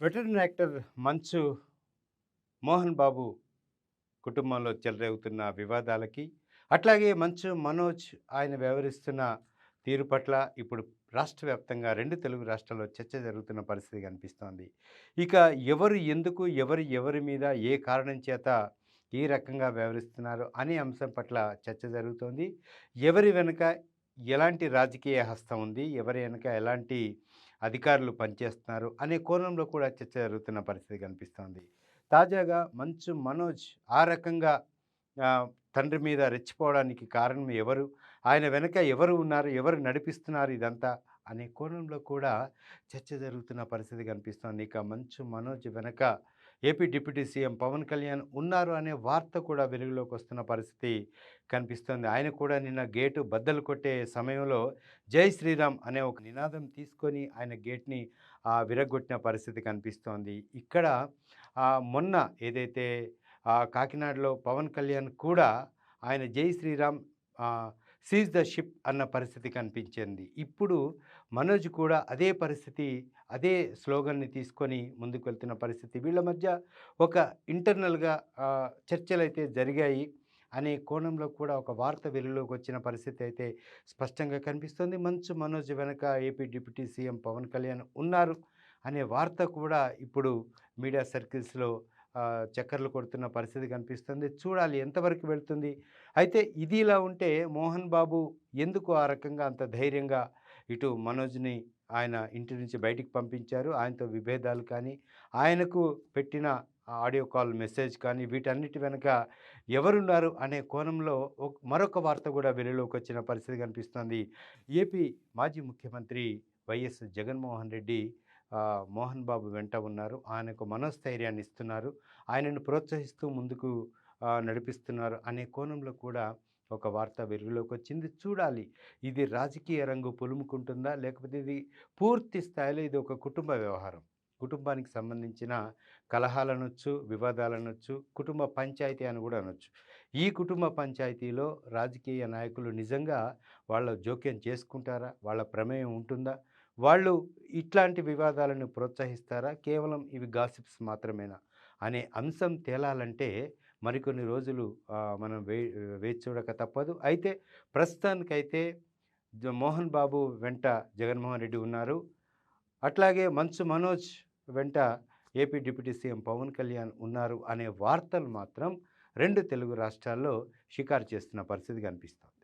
Veteran actor మంచు మోహన్ బాబు కుటుంబంలో చెలరేగుతున్న వివాదాలకి అట్లాగే మంచు మనోజ్ ఆయన వ్యవహరిస్తున్న తీరు పట్ల ఇప్పుడు రాష్ట్ర వ్యాప్తంగా రెండు తెలుగు రాష్ట్రాల్లో చర్చ జరుగుతున్న పరిస్థితి కనిపిస్తోంది. ఇక ఎవరు ఎందుకు ఎవరు ఎవరి మీద ఏ కారణం చేత ఈ రకంగా వ్యవహరిస్తున్నారు అనే అంశం పట్ల చర్చ జరుగుతోంది. ఎవరి వెనుక ఎలాంటి రాజకీయ హస్తం ఉంది? ఎవరి వెనక ఎలాంటి అధికారులు పనిచేస్తున్నారు? అనే కోణంలో కూడా చర్చ జరుగుతున్న పరిస్థితి కనిపిస్తోంది. తాజాగా మంచు మనోజ్ ఆ రకంగా తండ్రి మీద రెచ్చిపోవడానికి కారణం ఎవరు? ఆయన వెనక ఎవరు ఉన్నారు? ఎవరు నడిపిస్తున్నారు ఇదంతా? అనే కోణంలో కూడా చర్చ జరుగుతున్న పరిస్థితి కనిపిస్తోంది. ఇక మంచు మనోజ్ వెనక AP deputy CM Pawan Kalyan ఉన్నారు అనే వార్త కూడా వెలుగులోకి వస్తున్న పరిస్థితి కనిపిస్తోంది. ఆయన కూడా నిన్న గేటు బద్దలు కొట్టే సమయంలో జై శ్రీరామ్ అనే ఒక నినాదం తీసుకొని ఆయన గేట్ని విరగొట్టిన పరిస్థితి కనిపిస్తోంది. ఇక్కడ మొన్న ఏదైతే కాకినాడలో పవన్ కళ్యాణ్ కూడా ఆయన జై శ్రీరామ్ సీజ్ ద షిప్ అన్న పరిస్థితి కనిపించింది. ఇప్పుడు మనోజ్ కూడా అదే పరిస్థితి అదే స్లోగన్ని తీసుకొని ముందుకు వెళ్తున్న పరిస్థితి. వీళ్ళ మధ్య ఒక ఇంటర్నల్గా చర్చలు అయితే జరిగాయి. అనే కోణంలో కూడా ఒక వార్త వెలుగులోకి వచ్చిన పరిస్థితి అయితే స్పష్టంగా కనిపిస్తుంది. మంచు మనోజ్ వెనక AP deputy CM Pawan Kalyan ఉన్నారు. అనే వార్త కూడా ఇప్పుడు మీడియా సర్కిల్స్లో చక్కర్లు కొడుతున్న పరిస్థితి కనిపిస్తుంది. చూడాలి ఎంతవరకు వెళ్తుంది. అయితే ఇది ఇలా ఉంటే మోహన్ బాబు ఎందుకు ఆ రకంగా అంత ధైర్యంగా ఇటు మనోజ్ని ఆయన ఇంటి నుంచి బయటికి పంపించారు? ఆయనతో విభేదాలు కానీ ఆయనకు పెట్టిన ఆడియో కాల్ మెసేజ్ కానీ వీటన్నిటి వెనుక ఎవరున్నారు అనే కోణంలో మరొక వార్త కూడా వెలుగులోకి వచ్చిన పరిస్థితి కనిపిస్తుంది. ఏపీ మాజీ ముఖ్యమంత్రి వైఎస్ జగన్మోహన్ రెడ్డి మోహన్ బాబు వెంట ఉన్నారు. ఆయనకు మనోస్థైర్యాన్ని ఇస్తున్నారు. ఆయనను ప్రోత్సహిస్తూ ముందుకు నడిపిస్తున్నారు అనే కోణంలో కూడా ఒక వార్త వెలుగులోకి వచ్చింది. చూడాలి. ఇది రాజకీయ రంగు పులుముకుంటుందా? లేకపోతే ఇది పూర్తి స్థాయిలో ఇది ఒక కుటుంబ వ్యవహారం. కుటుంబానికి సంబంధించిన కలహాలనొచ్చు వివాదాలనొచ్చు కుటుంబ పంచాయతీ అని కూడా అనొచ్చు. ఈ కుటుంబ పంచాయతీలో రాజకీయ నాయకులు నిజంగా వాళ్ళ జోక్యం చేసుకుంటారా? వాళ్ళ ప్రమేయం ఉంటుందా? వాళ్ళు ఇట్లాంటి వివాదాలను ప్రోత్సహిస్తారా? కేవలం ఇవి గాసిప్స్ మాత్రమేనా? అనే అంశం తేలాలంటే మరికొన్ని రోజులు మనం వే వేచి చూడక తప్పదు. అయితే ప్రస్తుతానికైతే మోహన్ బాబు వెంట జగన్మోహన్ రెడ్డి ఉన్నారు. అట్లాగే మంచు మనోజ్ వెంట AP deputy CM Pawan Kalyan ఉన్నారు అనే వార్తలు మాత్రం రెండు తెలుగు రాష్ట్రాల్లో షికారు చేస్తున్న పరిస్థితి కనిపిస్తుంది